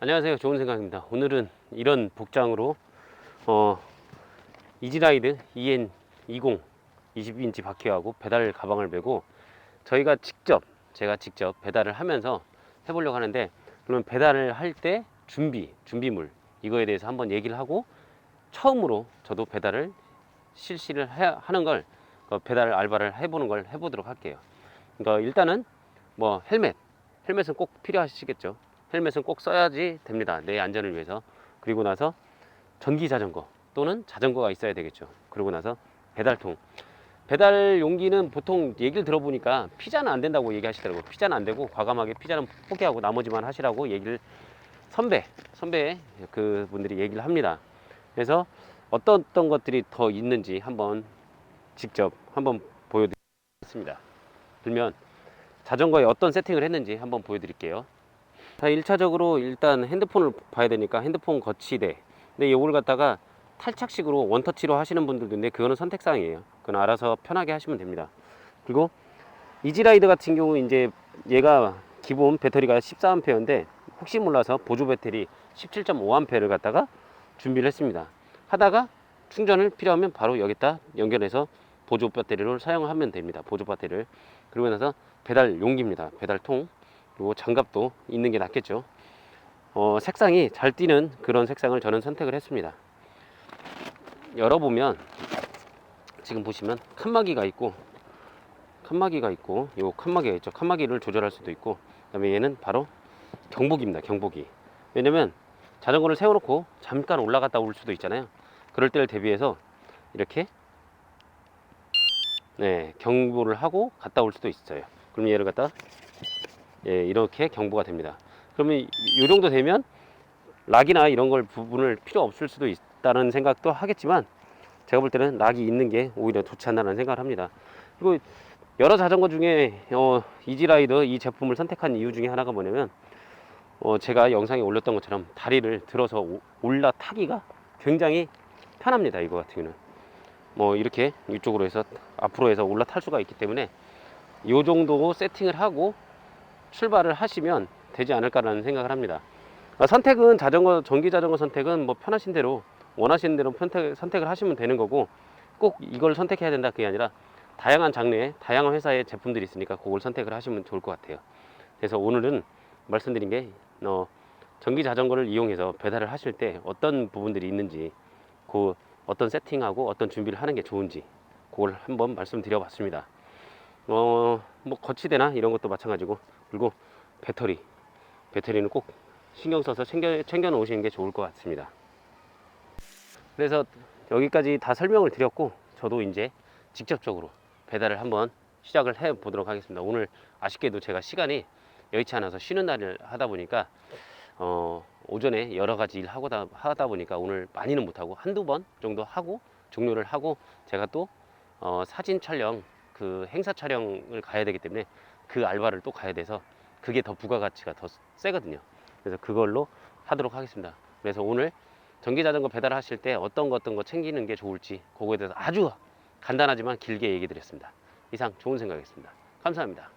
안녕하세요. 좋은 생각입니다. 오늘은 이런 복장으로 어, 이지라이드 EN 20 20인치 바퀴하고 배달 가방을 메고 저희가 직접 제가 직접 배달을 하면서 해보려고 하는데 그러면 배달을 할 때 준비 준비물 이거에 대해서 한번 얘기를 하고 처음으로 저도 배달을 실시를 해- 하는 걸 어, 배달 알바를 해보는 걸 해보도록 할게요. 그러니까 일단은 뭐 헬멧 헬멧은 꼭 필요하시겠죠. 헬멧은 꼭 써야지 됩니다. 내 안전을 위해서. 그리고 나서 전기 자전거 또는 자전거가 있어야 되겠죠. 그리고 나서 배달통. 배달 용기는 보통 얘기를 들어보니까 피자는 안 된다고 얘기하시더라고요. 피자는 안 되고 과감하게 피자는 포기하고 나머지만 하시라고 얘기를 선배, 선배 그 분들이 얘기를 합니다. 그래서 어떤 어떤 것들이 더 있는지 한번 직접 한번 보여드리겠습니다. 들면 자전거에 어떤 세팅을 했는지 한번 보여드릴게요. 자, 1차적으로 일단 핸드폰을 봐야 되니까 핸드폰 거치대. 근데 이걸 갖다가 탈착식으로 원터치로 하시는 분들도 있는데 그거는 선택사항이에요. 그건 알아서 편하게 하시면 됩니다. 그리고 이지라이드 같은 경우 이제 얘가 기본 배터리가 14A인데 혹시 몰라서 보조 배터리 17.5A를 갖다가 준비를 했습니다. 하다가 충전을 필요하면 바로 여기다 연결해서 보조 배터리를 사용하면 됩니다. 보조 배터리를. 그리고 나서 배달 용기입니다. 배달통. 그리고 장갑도 있는 게 낫겠죠. 어, 색상이 잘 띄는 그런 색상을 저는 선택을 했습니다. 열어보면 지금 보시면 칸막이가 있고 칸막이가 있고 요 칸막이가 있죠. 칸막이를 조절할 수도 있고 그 다음에 얘는 바로 경보기입니다. 경보기. 왜냐면 자전거를 세워놓고 잠깐 올라갔다 올 수도 있잖아요. 그럴 때를 대비해서 이렇게 네 경보를 하고 갔다 올 수도 있어요. 그럼 얘를 갖다 예, 이렇게 경보가 됩니다. 그러면 이- 이 정도 되면 락이나 이런 걸 부분을 필요 없을 수도 있다는 생각도 하겠지만 제가 볼 때는 락이 있는 게 오히려 좋지 않나라는 생각을 합니다. 그리고 여러 자전거 중에 어, 이지라이더 이 제품을 선택한 이유 중에 하나가 뭐냐면 어, 제가 영상에 올렸던 것처럼 다리를 들어서 오- 올라타기가 굉장히 편합니다. 이거 같은 경우는 뭐 이렇게 이쪽으로 해서 앞으로 해서 올라탈 수가 있기 때문에 이 정도 세팅을 하고 출발을 하시면 되지 않을까라는 생각을 합니다. 아, 선택은 자전거 전기 자전거 선택은 뭐 편하신 대로 원하시는 대로 선택, 선택을 하시면 되는 거고 꼭 이걸 선택해야 된다 그게 아니라 다양한 장르의 다양한 회사의 제품들이 있으니까 그걸 선택을 하시면 좋을 것 같아요. 그래서 오늘은 말씀드린 게 어, 전기 자전거를 이용해서 배달을 하실 때 어떤 부분들이 있는지 그 어떤 세팅하고 어떤 준비를 하는 게 좋은지 그걸 한번 말씀드려 봤습니다. 어, 뭐 거치대나 이런 것도 마찬가지고 그리고 배터리 배터리는 꼭 신경 써서 챙겨, 챙겨 놓으시는 게 좋을 것 같습니다. 그래서 여기까지 다 설명을 드렸고 저도 이제 직접적으로 배달을 한번 시작을 해 보도록 하겠습니다. 오늘 아쉽게도 제가 시간이 여의치 않아서 쉬는 날을 하다 보니까 어, 오전에 여러 가지 일 하고 다, 하다 보니까 오늘 많이는 못하고 한두 번 정도 하고 종료를 하고 제가 또 어, 사진 촬영 그 행사 촬영을 가야 되기 때문에 그 알바를 또 가야 돼서 그게 더 부가가치가 더 세거든요. 그래서 그걸로 하도록 하겠습니다. 그래서 오늘 전기 자전거 배달하실 때 어떤 거 어떤 거 챙기는 게 좋을지 그거에 대해서 아주 간단하지만 길게 얘기 드렸습니다. 이상 좋은 생각이었습니다. 감사합니다.